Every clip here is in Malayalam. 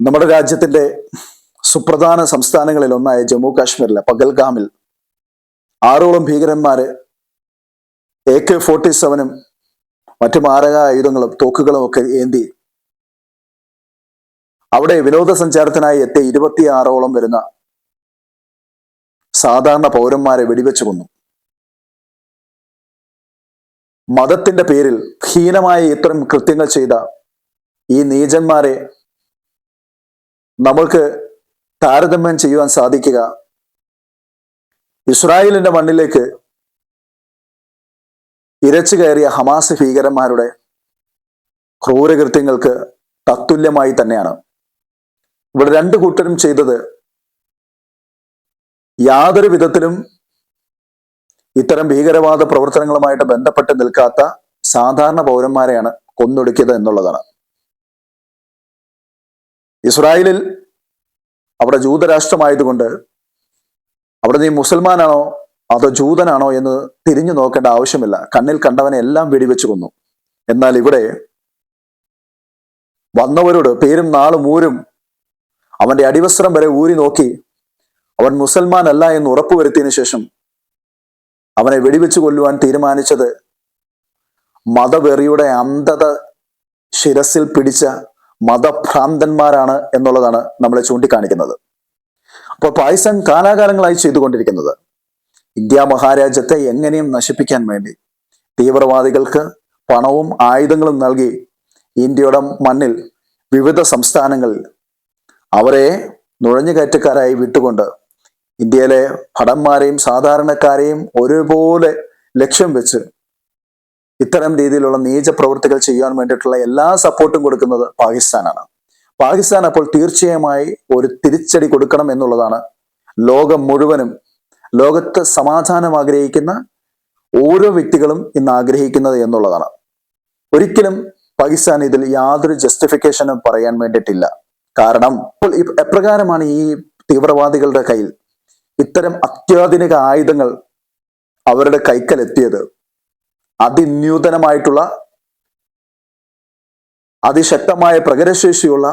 നമ്മുടെ രാജ്യത്തിന്റെ സുപ്രധാന സംസ്ഥാനങ്ങളിൽ ഒന്നായ ജമ്മു കാശ്മീരിലെ പകൽഗാമിൽ ആറോളം ഭീകരന്മാര് എ കെ ഫോർട്ടി സെവനും മറ്റു മാരക ആയുധങ്ങളും തോക്കുകളും ഒക്കെ ഏന്തി അവിടെ വിനോദസഞ്ചാരത്തിനായി എത്തിയ ഇരുപത്തിയാറോളം വരുന്ന സാധാരണ പൗരന്മാരെ വെടിവെച്ചു കൊന്നു. മതത്തിന്റെ പേരിൽ ഹീനമായ ഇത്തരം കൃത്യങ്ങൾ ചെയ്ത ഈ നീചന്മാരെ നമ്മൾക്ക് താരതമ്യം ചെയ്യുവാൻ സാധിക്കുക. ഇസ്രായേലിന്റെ മണ്ണിലേക്ക് ഇരച്ചു കയറിയ ഹമാസ് ഭീകരന്മാരുടെ ക്രൂരകൃത്യങ്ങൾക്ക് തത്തുല്യമായി തന്നെയാണ്. ഇവിടെ രണ്ടു കൂട്ടരും ചെയ്തത് യാതൊരു വിധത്തിലും ഇത്തരം ഭീകരവാദ പ്രവർത്തനങ്ങളുമായിട്ട് ബന്ധപ്പെട്ട് നിൽക്കാത്ത സാധാരണ പൗരന്മാരെയാണ് കൊന്നൊടുക്കിയത് എന്നുള്ളതാണ്. ഇസ്രായേലിൽ അവിടെ ജൂതരാഷ്ട്രമായതുകൊണ്ട് അവിടെ നീ മുസൽമാനാണോ അതോ ജൂതനാണോ എന്ന് തിരിഞ്ഞു നോക്കേണ്ട ആവശ്യമില്ല. കണ്ണിൽ കണ്ടവനെ എല്ലാം വെടിവെച്ചു കൊന്നു. എന്നാൽ ഇവിടെ വന്നവരോട് പേരും നാളും ഊരും അവന്റെ അടിവസ്ത്രം വരെ ഊരി നോക്കി അവൻ മുസൽമാൻ അല്ല എന്ന് ഉറപ്പുവരുത്തിയതിനു ശേഷം അവനെ വെടിവെച്ചു കൊല്ലുവാൻ തീരുമാനിച്ചത് മതവെറിയുടെ അന്ധത ശിരസിൽ പിടിച്ച മതഭ്രാന്തന്മാരാണ് എന്നുള്ളതാണ് നമ്മളെ ചൂണ്ടിക്കാണിക്കുന്നത്. അപ്പോൾ പാകിസ്ഥാൻ കാലാകാലങ്ങളായി ചെയ്തുകൊണ്ടിരിക്കുന്നത്. ഇന്ത്യ മഹാരാജ്യത്തെ എങ്ങനെയും നശിപ്പിക്കാൻ വേണ്ടി തീവ്രവാദികൾക്ക് പണവും ആയുധങ്ങളും നൽകി ഇന്ത്യയുടെ മണ്ണിൽ വിവിധ സംസ്ഥാനങ്ങളിൽ അവരെ നുഴഞ്ഞുകയറ്റക്കാരായി വിട്ടുകൊണ്ട് ഇന്ത്യയിലെ ഭടന്മാരെയും സാധാരണക്കാരെയും ഒരുപോലെ ലക്ഷ്യം വെച്ച് ഇത്തരം രീതിയിലുള്ള നീച പ്രവൃത്തികൾ ചെയ്യാൻ വേണ്ടിയിട്ടുള്ള എല്ലാ സപ്പോർട്ടും കൊടുക്കുന്നത് പാകിസ്ഥാനാണ്. പാകിസ്ഥാൻ അപ്പോൾ തീർച്ചയായുമായി ഒരു തിരിച്ചടി കൊടുക്കണം എന്നുള്ളതാണ് ലോകം മുഴുവനും ലോകത്ത് സമാധാനം ആഗ്രഹിക്കുന്ന ഓരോ വ്യക്തികളും ഇന്ന് ആഗ്രഹിക്കുന്നത് എന്നുള്ളതാണ്. ഒരിക്കലും പാകിസ്ഥാൻ ഇതിൽ യാതൊരു ജസ്റ്റിഫിക്കേഷനും പറയാൻ വേണ്ടിയിട്ടില്ല. കാരണം ഇപ്പോൾ എപ്രകാരമാണ് ഈ തീവ്രവാദികളുടെ കയ്യിൽ ഇത്തരം അത്യാധുനിക ആയുധങ്ങൾ അവരുടെ കൈക്കൽ എത്തിയത് അതിന്യൂതനമായിട്ടുള്ള അതിശക്തമായ പ്രകരശേഷിയുള്ള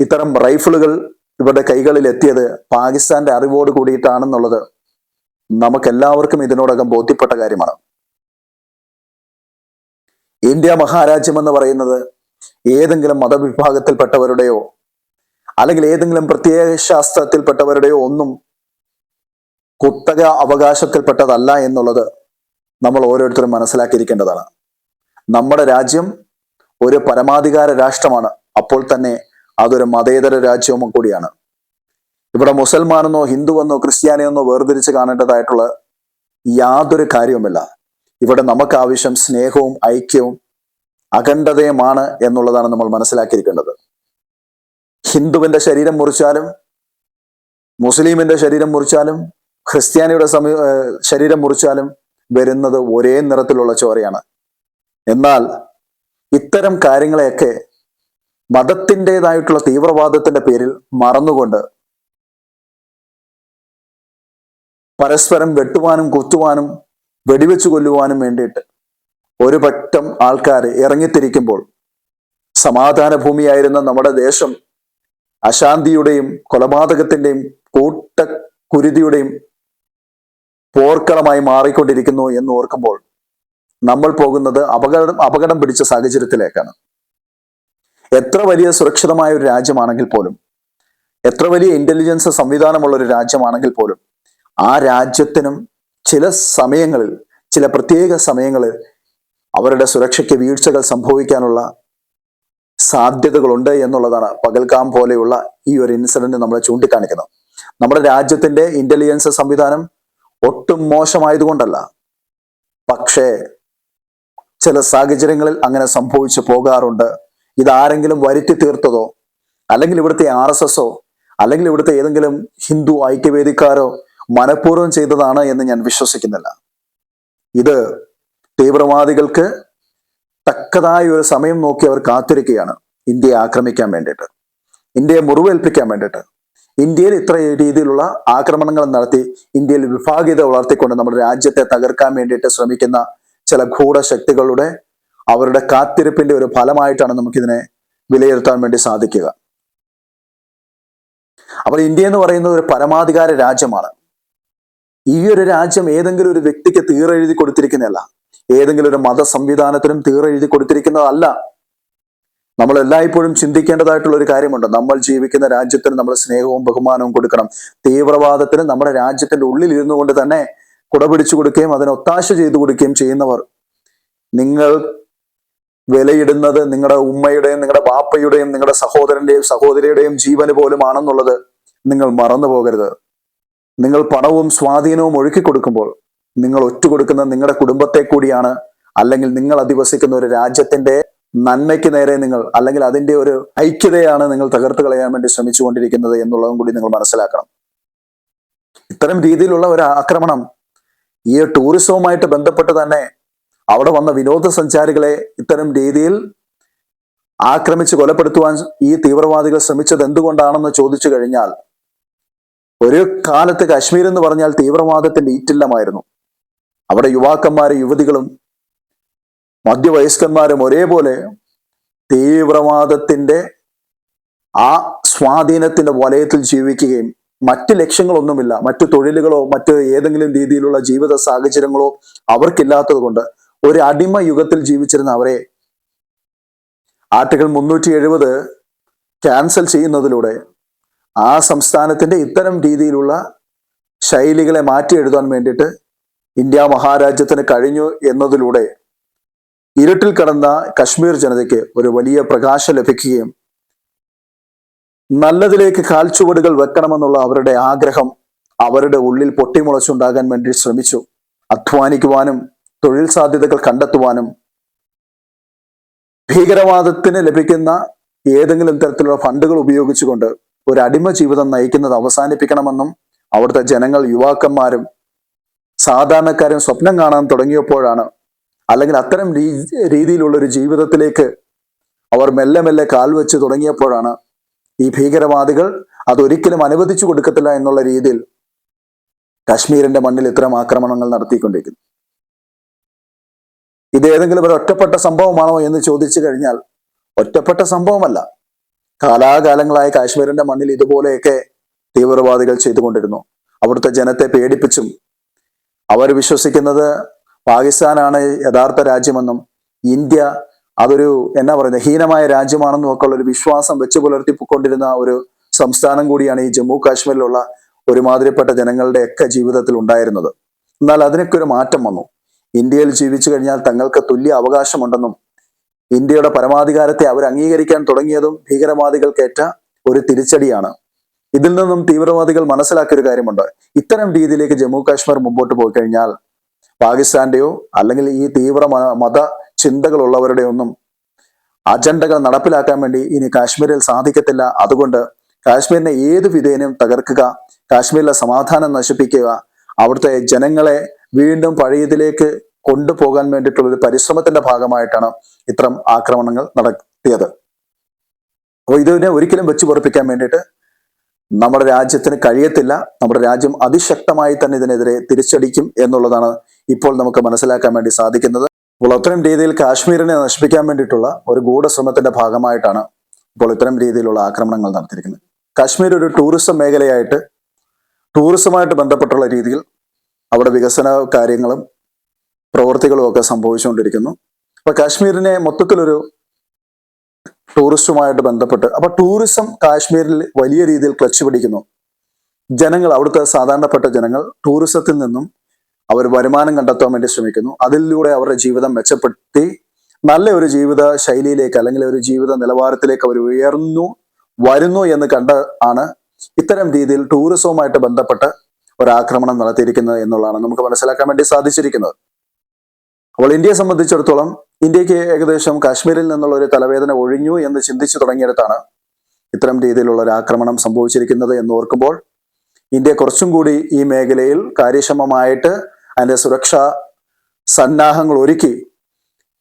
ഇത്തരം റൈഫിളുകൾ ഇവരുടെ കൈകളിൽ എത്തിയത് പാകിസ്ഥാന്റെ അറിവോട് കൂടിയിട്ടാണെന്നുള്ളത് നമുക്കെല്ലാവർക്കും ഇതിനോടകം ബോധ്യപ്പെട്ട കാര്യമാണ്. ഇന്ത്യ മഹാരാജ്യം എന്ന് പറയുന്നത് ഏതെങ്കിലും മതവിഭാഗത്തിൽപ്പെട്ടവരുടെയോ അല്ലെങ്കിൽ ഏതെങ്കിലും പ്രത്യേക ശാസ്ത്രത്തിൽപ്പെട്ടവരുടെയോ ഒന്നും കുത്തക അവകാശത്തിൽപ്പെട്ടതല്ല എന്നുള്ളത് നമ്മൾ ഓരോരുത്തരും മനസ്സിലാക്കിയിരിക്കേണ്ടതാണ്. നമ്മുടെ രാജ്യം ഒരു പരമാധികാര രാഷ്ട്രമാണ്. അപ്പോൾ തന്നെ അതൊരു മതേതര രാജ്യവും കൂടിയാണ്. ഇവിടെ മുസൽമാനെന്നോ ഹിന്ദുവെന്നോ ക്രിസ്ത്യാനിയെന്നോ വേർതിരിച്ച് കാണേണ്ടതായിട്ടുള്ള യാതൊരു കാര്യവുമില്ല. ഇവിടെ നമുക്ക് ആവശ്യം സ്നേഹവും ഐക്യവും അഖണ്ഡതയുമാണ് എന്നുള്ളതാണ് നമ്മൾ മനസ്സിലാക്കിയിരിക്കേണ്ടത്. ഹിന്ദുവിന്റെ ശരീരം മുറിച്ചാലും മുസ്ലിമിന്റെ ശരീരം മുറിച്ചാലും ക്രിസ്ത്യാനിയുടെ സമീ ശരീരം മുറിച്ചാലും വരുന്നത് ഒരേ നിറത്തിലുള്ള ചോരയാണ്. എന്നാൽ ഇത്തരം കാര്യങ്ങളെയൊക്കെ മതത്തിന്റെതായിട്ടുള്ള തീവ്രവാദത്തിന്റെ പേരിൽ മറന്നുകൊണ്ട് പരസ്പരം വെട്ടുവാനും കുത്തുവാനും വെടിവെച്ചു കൊല്ലുവാനും വേണ്ടിയിട്ട് ഒരു പറ്റം ആൾക്കാർ ഇറങ്ങിത്തിരിക്കുമ്പോൾ സമാധാന ഭൂമിയായിരുന്ന നമ്മുടെ ദേശം അശാന്തിയുടെയും കൊലപാതകത്തിന്റെയും കൂട്ട കുരുതിയുടെയും പോർക്കളമായി മാറിക്കൊണ്ടിരിക്കുന്നു എന്ന് ഓർക്കുമ്പോൾ നമ്മൾ പോകുന്നത് അപകടം അപകടം പിടിച്ച സാഹചര്യത്തിലേക്കാണ്. എത്ര വലിയ സുരക്ഷിതമായ ഒരു രാജ്യമാണെങ്കിൽ പോലും എത്ര വലിയ ഇന്റലിജൻസ് സംവിധാനമുള്ള ഒരു രാജ്യമാണെങ്കിൽ പോലും ആ രാജ്യത്തിനും ചില സമയങ്ങളിൽ ചില പ്രത്യേക സമയങ്ങളിൽ അവരുടെ സുരക്ഷയ്ക്ക് വീഴ്ചകൾ സംഭവിക്കാനുള്ള സാധ്യതകളുണ്ട് എന്നുള്ളതാണ് പകൽക്കാം പോലെയുള്ള ഈ ഒരു ഇൻസിഡന്റ് നമ്മളെ ചൂണ്ടിക്കാണിക്കുന്നത്. നമ്മുടെ രാജ്യത്തിന്റെ ഇന്റലിജൻസ് സംവിധാനം ഒട്ടും മോശമായതുകൊണ്ടല്ല. പക്ഷേ ചില സാഹചര്യങ്ങളിൽ അങ്ങനെ സംഭവിച്ചു പോകാറുണ്ട്. ഇതാരെങ്കിലും വരുത്തി തീർത്തതോ? അല്ലെങ്കിൽ ഇവിടുത്തെ ആർ എസ് എസോ? അല്ലെങ്കിൽ ഇവിടുത്തെ ഏതെങ്കിലും ഹിന്ദു ഐക്യവേദിക്കാരോ മനഃപൂർവം ചെയ്തതാണ് എന്ന് ഞാൻ വിശ്വസിക്കുന്നില്ല. ഇത് തീവ്രവാദികൾക്ക് തക്കതായ ഒരു സമയം നോക്കി അവർ കാത്തിരിക്കുകയാണ്. ഇന്ത്യയെ ആക്രമിക്കാൻ വേണ്ടിയിട്ട്. ഇന്ത്യയെ മുറിവേൽപ്പിക്കാൻ വേണ്ടിയിട്ട്. ഇന്ത്യയിൽ ഇത്ര രീതിയിലുള്ള ആക്രമണങ്ങൾ നടത്തി ഇന്ത്യയിൽ വിഭാഗീയത വളർത്തിക്കൊണ്ട് നമ്മുടെ രാജ്യത്തെ തകർക്കാൻ വേണ്ടിയിട്ട് ശ്രമിക്കുന്ന ചില ഗൂഢശക്തികളുടെ അവരുടെ കാത്തിരിപ്പിന്റെ ഒരു ഫലമായിട്ടാണ് നമുക്കിതിനെ വിലയിരുത്താൻ വേണ്ടി സാധിക്കുക. അപ്പോൾ ഇന്ത്യ എന്ന് പറയുന്നത് ഒരു പരമാധികാര രാജ്യമാണ്. ഈ ഒരു രാജ്യം ഏതെങ്കിലും ഒരു വ്യക്തിക്ക് തീറെഴുതി കൊടുത്തിരിക്കുന്നതല്ല. ഏതെങ്കിലും ഒരു മത സംവിധാനത്തിനും തീറെഴുതി കൊടുത്തിരിക്കുന്നതല്ല. നമ്മൾ എല്ലായ്പ്പോഴും ചിന്തിക്കേണ്ടതായിട്ടുള്ള ഒരു കാര്യമുണ്ട്. നമ്മൾ ജീവിക്കുന്ന രാജ്യത്തിന് നമ്മൾ സ്നേഹവും ബഹുമാനവും കൊടുക്കണം. തീവ്രവാദത്തിന് നമ്മുടെ രാജ്യത്തിന്റെ ഉള്ളിൽ ഇരുന്നു കൊണ്ട് തന്നെ കുടപിടിച്ചു കൊടുക്കുകയും അതിന് ഒത്താശ ചെയ്തു കൊടുക്കുകയും ചെയ്യുന്നവർ. നിങ്ങൾ വിലയിടുന്നത് നിങ്ങളുടെ ഉമ്മയുടെയും നിങ്ങളുടെ ബാപ്പയുടെയും നിങ്ങളുടെ സഹോദരന്റെയും സഹോദരിയുടെയും ജീവന് പോലുമാണെന്നുള്ളത് നിങ്ങൾ മറന്നു പോകരുത്. നിങ്ങൾ പണവും സ്വാധീനവും ഒഴുക്കി കൊടുക്കുമ്പോൾ നിങ്ങൾ ഒറ്റുകൊടുക്കുന്ന നിങ്ങളുടെ കുടുംബത്തെ കൂടിയാണ്. അല്ലെങ്കിൽ നിങ്ങൾ അധിവസിക്കുന്ന ഒരു രാജ്യത്തിന്റെ നന്മയ്ക്ക് നേരെ നിങ്ങൾ അല്ലെങ്കിൽ അതിന്റെ ഒരു ഐക്യതയാണ് നിങ്ങൾ തകർത്ത് കളയാൻ വേണ്ടി ശ്രമിച്ചുകൊണ്ടിരിക്കുന്നത് എന്നുള്ളതും കൂടി നിങ്ങൾ മനസ്സിലാക്കണം. ഇത്തരം രീതിയിലുള്ള ഒരു ആക്രമണം ഈ ടൂറിസവുമായിട്ട് ബന്ധപ്പെട്ട് തന്നെ അവിടെ വന്ന വിനോദസഞ്ചാരികളെ ഇത്തരം രീതിയിൽ ആക്രമിച്ച് കൊലപ്പെടുത്തുവാൻ ഈ തീവ്രവാദികൾ ശ്രമിച്ചത് എന്തുകൊണ്ടാണെന്ന് ചോദിച്ചു കഴിഞ്ഞാൽ ഒരു കാലത്ത് കാശ്മീർ എന്ന് പറഞ്ഞാൽ തീവ്രവാദത്തിന്റെ ഈറ്റില്ലമായിരുന്നു. അവിടെ യുവാക്കന്മാരും യുവതികളും മധ്യവയസ്കന്മാരും ഒരേപോലെ തീവ്രവാദത്തിന്റെ ആ സ്വാധീനത്തിന്റെ വലയത്തിൽ ജീവിക്കുകയും മറ്റ് ലക്ഷ്യങ്ങളൊന്നുമില്ല. മറ്റു തൊഴിലുകളോ മറ്റ് ഏതെങ്കിലും രീതിയിലുള്ള ജീവിത സാഹചര്യങ്ങളോ അവർക്കില്ലാത്തത് കൊണ്ട് ഒരു അടിമ യുഗത്തിൽ ജീവിച്ചിരുന്ന അവരെ ആർട്ടിക്കിൾ മുന്നൂറ്റി എഴുപത് ക്യാൻസൽ ചെയ്യുന്നതിലൂടെ ആ സംസ്ഥാനത്തിന്റെ ഇത്തരം രീതിയിലുള്ള ശൈലികളെ മാറ്റി എഴുതാൻ വേണ്ടിയിട്ട് ഇന്ത്യ മഹാരാജ്യത്തിന് കഴിഞ്ഞു എന്നതിലൂടെ ഇരുട്ടിൽ കടന്ന കശ്മീർ ജനതയ്ക്ക് ഒരു വലിയ പ്രകാശം ലഭിക്കുകയും നല്ലതിലേക്ക് കാൽച്ചുവടുകൾ വെക്കണമെന്നുള്ള അവരുടെ ആഗ്രഹം അവരുടെ ഉള്ളിൽ പൊട്ടിമുളച്ചുണ്ടാകാൻ വേണ്ടി ശ്രമിച്ചു. അധ്വാനിക്കുവാനും തൊഴിൽ സാധ്യതകൾ കണ്ടെത്തുവാനും ഭീകരവാദത്തിന് ലഭിക്കുന്ന ഏതെങ്കിലും തരത്തിലുള്ള ഫണ്ടുകൾ ഉപയോഗിച്ചുകൊണ്ട് ഒരു അടിമ ജീവിതം നയിക്കുന്നത് അവസാനിപ്പിക്കണമെന്നും അവിടുത്തെ ജനങ്ങൾ യുവാക്കന്മാരും സാധാരണക്കാരും സ്വപ്നം കാണാൻ തുടങ്ങിയപ്പോഴാണ് അല്ലെങ്കിൽ അത്തരം രീതിയിലുള്ള ഒരു ജീവിതത്തിലേക്ക് അവർ മെല്ലെ മെല്ലെ കാൽ വെച്ച് തുടങ്ങിയപ്പോഴാണ് ഈ ഭീകരവാദികൾ അതൊരിക്കലും അനുവദിച്ചു കൊടുക്കത്തില്ല എന്നുള്ള രീതിയിൽ കാശ്മീരിന്റെ മണ്ണിൽ ഇത്തരം ആക്രമണങ്ങൾ നടത്തിക്കൊണ്ടിരിക്കുന്നു. ഇത് ഏതെങ്കിലും ഒരു ഒറ്റപ്പെട്ട സംഭവമാണോ എന്ന് ചോദിച്ചു കഴിഞ്ഞാൽ ഒറ്റപ്പെട്ട സംഭവമല്ല. കാലാകാലങ്ങളായി കാശ്മീരിന്റെ മണ്ണിൽ ഇതുപോലെയൊക്കെ തീവ്രവാദികൾ ചെയ്തുകൊണ്ടിരുന്നു. അവിടുത്തെ ജനത്തെ പേടിപ്പിച്ചും അവർ വിശ്വസിക്കുന്നത് പാകിസ്ഥാനാണ് യഥാർത്ഥ രാജ്യമെന്നും ഇന്ത്യ അതൊരു എന്നാ പറയുന്നത് ഹീനമായ രാജ്യമാണെന്നും ഒക്കെ ഉള്ള ഒരു വിശ്വാസം വെച്ച് പുലർത്തിക്കൊണ്ടിരുന്ന ഒരു സംസ്ഥാനം കൂടിയാണ് ഈ ജമ്മു കാശ്മീരിലുള്ള ഒരുമാതിരിപ്പെട്ട ജനങ്ങളുടെ ഒക്കെ ജീവിതത്തിൽ ഉണ്ടായിരുന്നത്. എന്നാൽ അതിനൊക്കെ ഒരു മാറ്റം വന്നു. ഇന്ത്യയിൽ ജീവിച്ചു കഴിഞ്ഞാൽ തങ്ങൾക്ക് തുല്യ അവകാശമുണ്ടെന്നും ഇന്ത്യയുടെ പരമാധികാരത്തെ അവർ അംഗീകരിക്കാൻ തുടങ്ങിയതും ഭീകരവാദികൾക്കേറ്റ ഒരു തിരിച്ചടിയാണ്. ഇതിൽ നിന്നും തീവ്രവാദികൾ മനസ്സിലാക്കിയ ഒരു കാര്യമുണ്ട്. ഇത്തരം രീതിയിലേക്ക് ജമ്മു കാശ്മീർ മുമ്പോട്ട് പോയി കഴിഞ്ഞാൽ പാകിസ്ഥാന്റെയോ അല്ലെങ്കിൽ ഈ തീവ്ര മത ചിന്തകളുള്ളവരുടെ ഒന്നും അജണ്ടകൾ നടപ്പിലാക്കാൻ വേണ്ടി ഇനി കാശ്മീരിൽ സാധിക്കത്തില്ല. അതുകൊണ്ട് കാശ്മീരിനെ ഏത് വിധേനയും തകർക്കുക കാശ്മീരിലെ സമാധാനം നശിപ്പിക്കുക അവിടുത്തെ ജനങ്ങളെ വീണ്ടും പഴയതിലേക്ക് കൊണ്ടുപോകാൻ വേണ്ടിയിട്ടുള്ള ഒരു പരിശ്രമത്തിന്റെ ഭാഗമായിട്ടാണ് ഇത്തരം ആക്രമണങ്ങൾ നടത്തിയത്. അപ്പോൾ ഇതിനെ ഒരിക്കലും വെച്ചു പൊറപ്പിക്കാൻ വേണ്ടിയിട്ട് നമ്മുടെ രാജ്യത്തിന് കഴിയത്തില്ല. നമ്മുടെ രാജ്യം അതിശക്തമായി തന്നെ ഇതിനെതിരെ തിരിച്ചടിക്കും എന്നുള്ളതാണ് ഇപ്പോൾ നമുക്ക് മനസ്സിലാക്കാൻ വേണ്ടി സാധിക്കുന്നത് അപ്പോൾ അത്തരം രീതിയിൽ കാശ്മീരിനെ നശിപ്പിക്കാൻ വേണ്ടിയിട്ടുള്ള ഒരു ഗൂഢശ്രമത്തിന്റെ ഭാഗമായിട്ടാണ് ഇപ്പോൾ ഇത്തരം രീതിയിലുള്ള ആക്രമണങ്ങൾ നടത്തിയിരിക്കുന്നത്. കാശ്മീർ ഒരു ടൂറിസം മേഖലയായിട്ട് ടൂറിസമായിട്ട് ബന്ധപ്പെട്ടുള്ള രീതിയിൽ അവിടെ വികസന കാര്യങ്ങളും പ്രവൃത്തികളും ഒക്കെ സംഭവിച്ചുകൊണ്ടിരിക്കുന്നു. അപ്പൊ കാശ്മീരിനെ മൊത്തത്തിലൊരു ടൂറിസ്റ്റുമായിട്ട് ബന്ധപ്പെട്ട് അപ്പൊ ടൂറിസം കാശ്മീരിൽ വലിയ രീതിയിൽ ക്ലച്ച് പിടിക്കുന്നു. ജനങ്ങൾ അവിടുത്തെ സാധാരണപ്പെട്ട ജനങ്ങൾ ടൂറിസത്തിൽ നിന്നും അവർ വരുമാനം കണ്ടെത്താൻ വേണ്ടി ശ്രമിക്കുന്നു. അതിലൂടെ അവരുടെ ജീവിതം മെച്ചപ്പെടുത്തി നല്ല ഒരു ജീവിത ശൈലിയിലേക്ക് അല്ലെങ്കിൽ ഒരു ജീവിത നിലവാരത്തിലേക്ക് അവർ ഉയർന്നു വരുന്നു എന്ന് കണ്ട ആണ് ഇത്തരം രീതിയിൽ ടൂറിസവുമായിട്ട് ബന്ധപ്പെട്ട് ഒരാക്രമണം നടത്തിയിരിക്കുന്നത് എന്നുള്ളതാണ് നമുക്ക് മനസ്സിലാക്കാൻ വേണ്ടി സാധിച്ചിരിക്കുന്നത്. അപ്പോൾ ഇന്ത്യയെ സംബന്ധിച്ചിടത്തോളം ഇന്ത്യയ്ക്ക് ഏകദേശം കാശ്മീരിൽ നിന്നുള്ള ഒരു തലവേദന ഒഴിഞ്ഞു എന്ന് ചിന്തിച്ചു തുടങ്ങിയിടത്താണ് ഇത്തരം രീതിയിലുള്ള ഒരു ആക്രമണം സംഭവിച്ചിരിക്കുന്നത് എന്ന് ഓർക്കുമ്പോൾ ഇന്ത്യ കുറച്ചും കൂടി ഈ മേഖലയിൽ കാര്യക്ഷമമായിട്ട് അതിന്റെ സുരക്ഷാ സന്നാഹങ്ങൾ ഒരുക്കി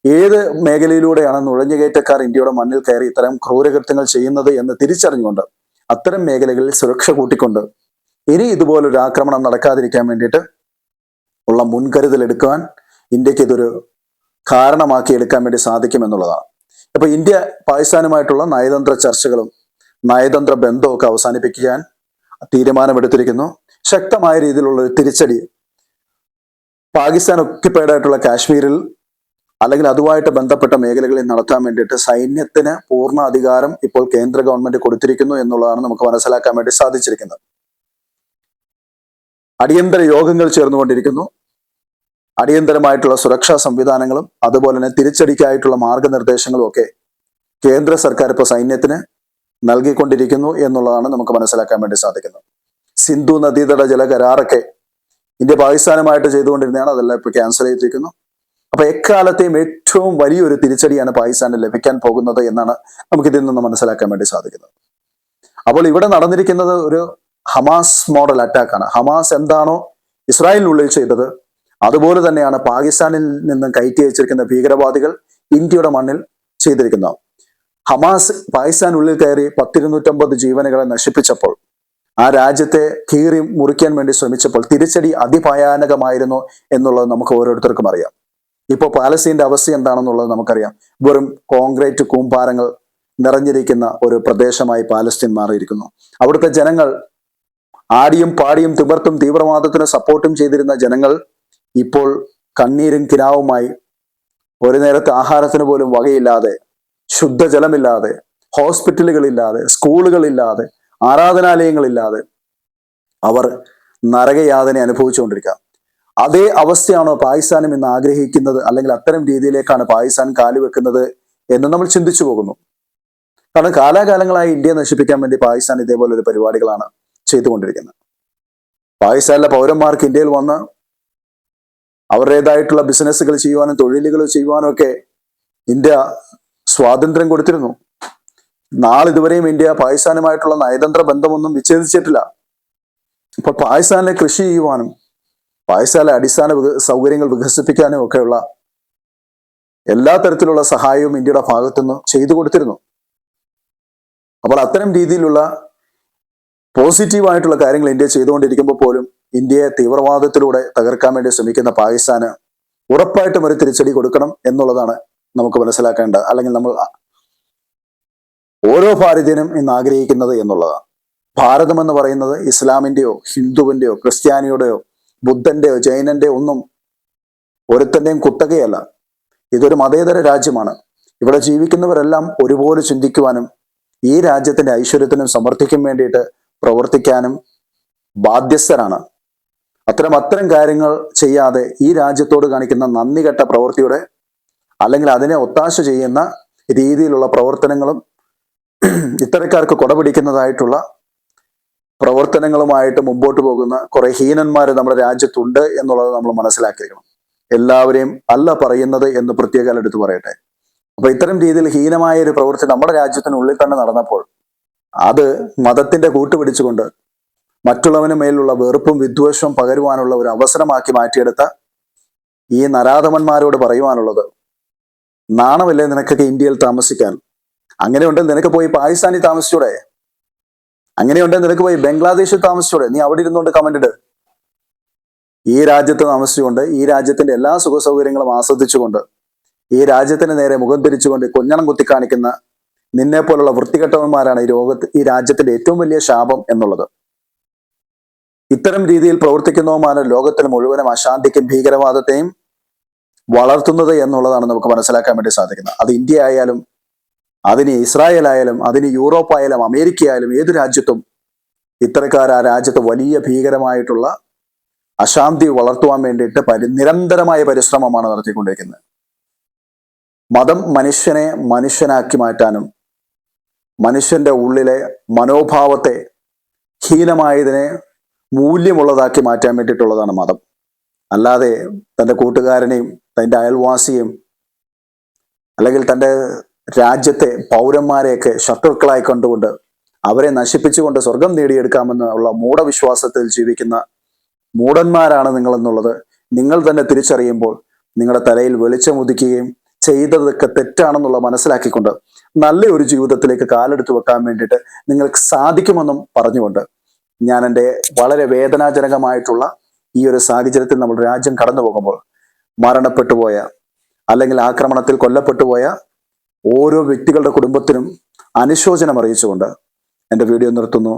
ഏത് മേഖലയിലൂടെയാണ് നുഴഞ്ഞുകയറ്റക്കാർ ഇന്ത്യയുടെ മണ്ണിൽ കയറി ഇത്തരം ക്രൂരകൃത്യങ്ങൾ ചെയ്യുന്നത് എന്ന് തിരിച്ചറിഞ്ഞുകൊണ്ട് അത്തരം മേഖലകളിൽ സുരക്ഷ കൂട്ടിക്കൊണ്ട് ഇനി ഇതുപോലൊരു ആക്രമണം നടക്കാതിരിക്കാൻ വേണ്ടിയിട്ട് ഉള്ള മുൻകരുതൽ എടുക്കുവാൻ ഇന്ത്യയ്ക്ക് ഇതൊരു കാരണമാക്കി എടുക്കാൻ വേണ്ടി സാധിക്കുമെന്നുള്ളതാണ്. അപ്പൊ ഇന്ത്യ പാകിസ്ഥാനുമായിട്ടുള്ള നയതന്ത്ര ചർച്ചകളും നയതന്ത്ര ബന്ധവും ഒക്കെ അവസാനിപ്പിക്കാൻ തീരുമാനമെടുത്തിരിക്കുന്നു. ശക്തമായ രീതിയിലുള്ള ഒരു തിരിച്ചടി പാകിസ്ഥാൻ ഒക്യുപ്പൈഡ് ആയിട്ടുള്ള കാശ്മീരിൽ അല്ലെങ്കിൽ അതുമായിട്ട് ബന്ധപ്പെട്ട മേഖലകളിൽ നടത്താൻ വേണ്ടിയിട്ട് സൈന്യത്തിന് പൂർണ അധികാരം ഇപ്പോൾ കേന്ദ്ര ഗവൺമെന്റ് കൊടുത്തിരിക്കുന്നു എന്നുള്ളതാണ് നമുക്ക് മനസ്സിലാക്കാൻ വേണ്ടി സാധിച്ചിരിക്കുന്നത്. അടിയന്തര യോഗങ്ങൾ ചേർന്നുകൊണ്ടിരിക്കുന്നു. അടിയന്തരമായിട്ടുള്ള സുരക്ഷാ സംവിധാനങ്ങളും അതുപോലെ തന്നെ തിരിച്ചടിക്കായിട്ടുള്ള മാർഗനിർദ്ദേശങ്ങളും ഒക്കെ കേന്ദ്ര സർക്കാർ ഇപ്പോൾ സൈന്യത്തിന് നൽകിക്കൊണ്ടിരിക്കുന്നു എന്നുള്ളതാണ് നമുക്ക് മനസ്സിലാക്കാൻ വേണ്ടി സാധിക്കുന്നത്. സിന്ധു നദീതട ജല കരാറൊക്കെ ഇന്ത്യ പാകിസ്ഥാനുമായിട്ട് ചെയ്തുകൊണ്ടിരുന്നതാണ് അതെല്ലാം ഇപ്പൊ ക്യാൻസൽ ചെയ്തിരിക്കുന്നു. അപ്പൊ എക്കാലത്തെയും ഏറ്റവും വലിയൊരു തിരിച്ചടിയാണ് പാകിസ്ഥാന് ലഭിക്കാൻ പോകുന്നത് എന്നാണ് നമുക്ക് ഇതിൽ നിന്ന് മനസ്സിലാക്കാൻ വേണ്ടി സാധിക്കുന്നത്. അപ്പോൾ ഇവിടെ നടന്നിരിക്കുന്നത് ഒരു ഹമാസ് മോഡൽ അറ്റാക്കാണ് ഹമാസ് എന്താണോ ഇസ്രായേലിനുള്ളിൽ ചെയ്തത് അതുപോലെ തന്നെയാണ് പാകിസ്ഥാനിൽ നിന്ന് കയറ്റി അയച്ചിരിക്കുന്ന ഭീകരവാദികൾ ഇന്ത്യയുടെ മണ്ണിൽ ചെയ്തിരിക്കുന്നത്. ഹമാസ് പാകിസ്ഥാനുള്ളിൽ കയറി പത്തിരുന്നൂറ്റമ്പത് ജീവനുകളെ നശിപ്പിച്ചപ്പോൾ ആ രാജ്യത്തെ കീറി മുറിക്കാൻ വേണ്ടി ശ്രമിച്ചപ്പോൾ തിരിച്ചടി അതിഭയാനകമായിരുന്നു എന്നുള്ളത് നമുക്ക് ഓരോരുത്തർക്കും അറിയാം. ഇപ്പോൾ പാലസ്തീന്റെ അവസ്ഥ എന്താണെന്നുള്ളത് നമുക്കറിയാം. വെറും കോൺക്രീറ്റ് കൂമ്പാരങ്ങൾ നിറഞ്ഞിരിക്കുന്ന ഒരു പ്രദേശമായി പാലസ്തീൻ മാറിയിരിക്കുന്നു. അവിടുത്തെ ജനങ്ങൾ ആടിയും പാടിയും തിമർത്തും തീവ്രവാദത്തിന് സപ്പോർട്ടും ചെയ്തിരുന്ന ജനങ്ങൾ ഇപ്പോൾ കണ്ണീരും കിനാവുമായി ഒരു നേരത്തെ ആഹാരത്തിന് പോലും വകയില്ലാതെ ശുദ്ധജലമില്ലാതെ ഹോസ്പിറ്റലുകളില്ലാതെ സ്കൂളുകളില്ലാതെ ആരാധനാലയങ്ങളില്ലാതെ അവർ നരകയാതന അനുഭവിച്ചുകൊണ്ടിരിക്കുക അതേ അവസ്ഥയാണോ പാകിസ്ഥാനും ഇന്ന് ആഗ്രഹിക്കുന്നത്? അല്ലെങ്കിൽ അത്തരം രീതിയിലേക്കാണ് പാകിസ്ഥാൻ കാലുവെക്കുന്നത് എന്ന് നമ്മൾ ചിന്തിച്ചു പോകുന്നു. കാരണം കാലാകാലങ്ങളായി ഇന്ത്യ നശിപ്പിക്കാൻ വേണ്ടി പാകിസ്ഥാൻ ഇതേപോലെ ഒരു പരിപാടികളാണ് ചെയ്തുകൊണ്ടിരിക്കുന്നത്. പാകിസ്ഥാനിലെ പൗരന്മാർക്ക് ഇന്ത്യയിൽ വന്ന് അവരുടേതായിട്ടുള്ള ബിസിനസ്സുകൾ ചെയ്യുവാനും തൊഴിലുകൾ ചെയ്യുവാനും ഒക്കെ ഇന്ത്യ സ്വാതന്ത്ര്യം കൊടുത്തിരുന്നു. നാളിതുവരെയും ഇന്ത്യ പാകിസ്ഥാനുമായിട്ടുള്ള നയതന്ത്ര ബന്ധമൊന്നും വിച്ഛേദിച്ചിട്ടില്ല. ഇപ്പൊ പാകിസ്ഥാനിലെ കൃഷി ചെയ്യുവാനും പാകിസ്ഥാനിലെ അടിസ്ഥാന സൗകര്യങ്ങൾ വികസിപ്പിക്കാനും ഒക്കെയുള്ള എല്ലാ തരത്തിലുള്ള സഹായവും ഇന്ത്യയുടെ ഭാഗത്തുനിന്ന് ചെയ്തു കൊടുത്തിരുന്നു. അപ്പോൾ അത്തരം രീതിയിലുള്ള പോസിറ്റീവായിട്ടുള്ള കാര്യങ്ങൾ ഇന്ത്യ ചെയ്തുകൊണ്ടിരിക്കുമ്പോൾ പോലും ഇന്ത്യയെ തീവ്രവാദത്തിലൂടെ തകർക്കാൻ വേണ്ടി ശ്രമിക്കുന്ന പാകിസ്ഥാന് ഉറപ്പായിട്ടും ഒരു തിരിച്ചടി കൊടുക്കണം എന്നുള്ളതാണ് നമുക്ക് മനസ്സിലാക്കേണ്ട അല്ലെങ്കിൽ നമ്മൾ ഓരോ ഭാരതീയനും ഇന്ന് ആഗ്രഹിക്കുന്നത് എന്നുള്ളതാണ്. ഭാരതം എന്ന് പറയുന്നത് ഇസ്ലാമിന്റെയോ ഹിന്ദുവിന്റെയോ ക്രിസ്ത്യാനിയുടെയോ ബുദ്ധന്റെയോ ജൈനന്റെയോ ഒന്നും ഒരുത്തന്റെയും കുത്തകയല്ല. ഇതൊരു മതേതര രാജ്യമാണ്. ഇവിടെ ജീവിക്കുന്നവരെല്ലാം ഒരുപോലെ ചിന്തിക്കുവാനും ഈ രാജ്യത്തിന്റെ ഐശ്വര്യത്തിനും സമർത്ഥിക്കും വേണ്ടിയിട്ട് പ്രവർത്തിക്കാനും ബാധ്യസ്ഥരാണ്. അത്തരം അത്തരം കാര്യങ്ങൾ ചെയ്യാതെ ഈ രാജ്യത്തോട് കാണിക്കുന്ന നന്ദി കെട്ട പ്രവൃത്തിയുടെ അല്ലെങ്കിൽ അതിനെ ഒത്താശ ചെയ്യുന്ന രീതിയിലുള്ള പ്രവർത്തനങ്ങളും ഇത്തരക്കാർക്ക് കൊടപിടിക്കുന്നതായിട്ടുള്ള പ്രവർത്തനങ്ങളുമായിട്ട് മുമ്പോട്ട് പോകുന്ന കുറെ ഹീനന്മാർ നമ്മുടെ രാജ്യത്തുണ്ട് എന്നുള്ളത് നമ്മൾ മനസ്സിലാക്കിയിരിക്കണം. എല്ലാവരെയും അല്ല പറയുന്നത് എന്ന് പ്രത്യേകം എടുത്തു പറയട്ടെ. അപ്പൊ ഇത്തരം രീതിയിൽ ഹീനമായ ഒരു പ്രവൃത്തി നമ്മുടെ രാജ്യത്തിനുള്ളിൽ തന്നെ നടന്നപ്പോൾ അത് മതത്തിന്റെ കൂട്ടുപിടിച്ചുകൊണ്ട് മറ്റുള്ളവന് മേലുള്ള വെറുപ്പും വിദ്വേഷവും പകരുവാനുള്ള ഒരു അവസരമാക്കി മാറ്റിയെടുത്ത ഈ നരാധമന്മാരോട് പറയുവാനുള്ളത് നാണമില്ലേ നിനക്കൊക്കെ ഇന്ത്യയിൽ താമസിക്കാൻ? അങ്ങനെയുണ്ട് നിനക്ക് പോയി പാകിസ്ഥാനിൽ താമസിച്ചൂടെ? അങ്ങനെയുണ്ട് നിനക്ക് പോയി ബംഗ്ലാദേശിൽ താമസിച്ചൂടെ? നീ അവിടെ ഇരുന്നുകൊണ്ട് കമന്റ് ഇട്. ഈ രാജ്യത്ത് താമസിച്ചുകൊണ്ട് ഈ രാജ്യത്തിന്റെ എല്ലാ സുഖ സൗകര്യങ്ങളും ആസ്വദിച്ചുകൊണ്ട് ഈ രാജ്യത്തിന് നേരെ മുഖം തിരിച്ചുകൊണ്ട് കുഞ്ഞണം കുത്തി കാണിക്കുന്ന നിന്നെ പോലുള്ള വൃത്തികെട്ടവന്മാരാണ് ഈ രോഗത്ത് ഈ രാജ്യത്തിന്റെ ഏറ്റവും വലിയ ശാപം എന്നുള്ളത്. ഇത്തരം രീതിയിൽ പ്രവർത്തിക്കുന്നവന്മാരാണ് ലോകത്തിന് മുഴുവനും അശാന്തിക്കും ഭീകരവാദത്തെയും വളർത്തുന്നത് എന്നുള്ളതാണ് നമുക്ക് മനസ്സിലാക്കാൻ വേണ്ടി സാധിക്കുന്നത്. അത് ഇന്ത്യ ആയാലും അതിന് ഇസ്രായേൽ ആയാലും അതിന് യൂറോപ്പ് ആയാലും അമേരിക്ക ആയാലും ഏത് രാജ്യത്തും ഇത്തരക്കാർ ആ രാജ്യത്ത് വലിയ ഭീകരമായിട്ടുള്ള അശാന്തി വളർത്തുവാൻ വേണ്ടിയിട്ട് പരി നിരന്തരമായ പരിശ്രമമാണ് നടത്തിക്കൊണ്ടിരിക്കുന്നത്. മതം മനുഷ്യനെ മനുഷ്യനാക്കി മാറ്റാനും മനുഷ്യന്റെ ഉള്ളിലെ മനോഭാവത്തെ ഹീനമായതിനെ മൂല്യമുള്ളതാക്കി മാറ്റാൻ വേണ്ടിയിട്ടുള്ളതാണ് മതം. അല്ലാതെ തന്റെ കൂട്ടുകാരനെയും തന്റെ അയൽവാസിയും അല്ലെങ്കിൽ തന്റെ രാജ്യത്തെ പൗരന്മാരെയൊക്കെ ശത്രുക്കളായി കണ്ടുകൊണ്ട് അവരെ നശിപ്പിച്ചുകൊണ്ട് സ്വർഗം നേടിയെടുക്കാമെന്നുള്ള മൂഢവിശ്വാസത്തിൽ ജീവിക്കുന്ന മൂടന്മാരാണ് നിങ്ങൾ എന്നുള്ളത് നിങ്ങൾ തന്നെ തിരിച്ചറിയുമ്പോൾ നിങ്ങളുടെ തലയിൽ വെളിച്ചമുദിക്കുകയും ചെയ്തതൊക്കെ തെറ്റാണെന്നുള്ള മനസ്സിലാക്കിക്കൊണ്ട് നല്ല ഒരു ജീവിതത്തിലേക്ക് കാലെടുത്തു വെക്കാൻ വേണ്ടിയിട്ട് നിങ്ങൾക്ക് സാധിക്കുമെന്നും പറഞ്ഞുകൊണ്ട് ഞാൻ എന്റെ വളരെ വേദനാജനകമായിട്ടുള്ള ഈ ഒരു സാഹചര്യത്തിൽ നമ്മൾ രാജ്യം കടന്നു പോകുമ്പോൾ മരണപ്പെട്ടു പോയ അല്ലെങ്കിൽ ആക്രമണത്തിൽ കൊല്ലപ്പെട്ടു പോയ ഓരോ വ്യക്തികളുടെ കുടുംബത്തിനും അനുശോചനം അറിയിച്ചുകൊണ്ട് എന്റെ വീഡിയോ നിർത്തുന്നു.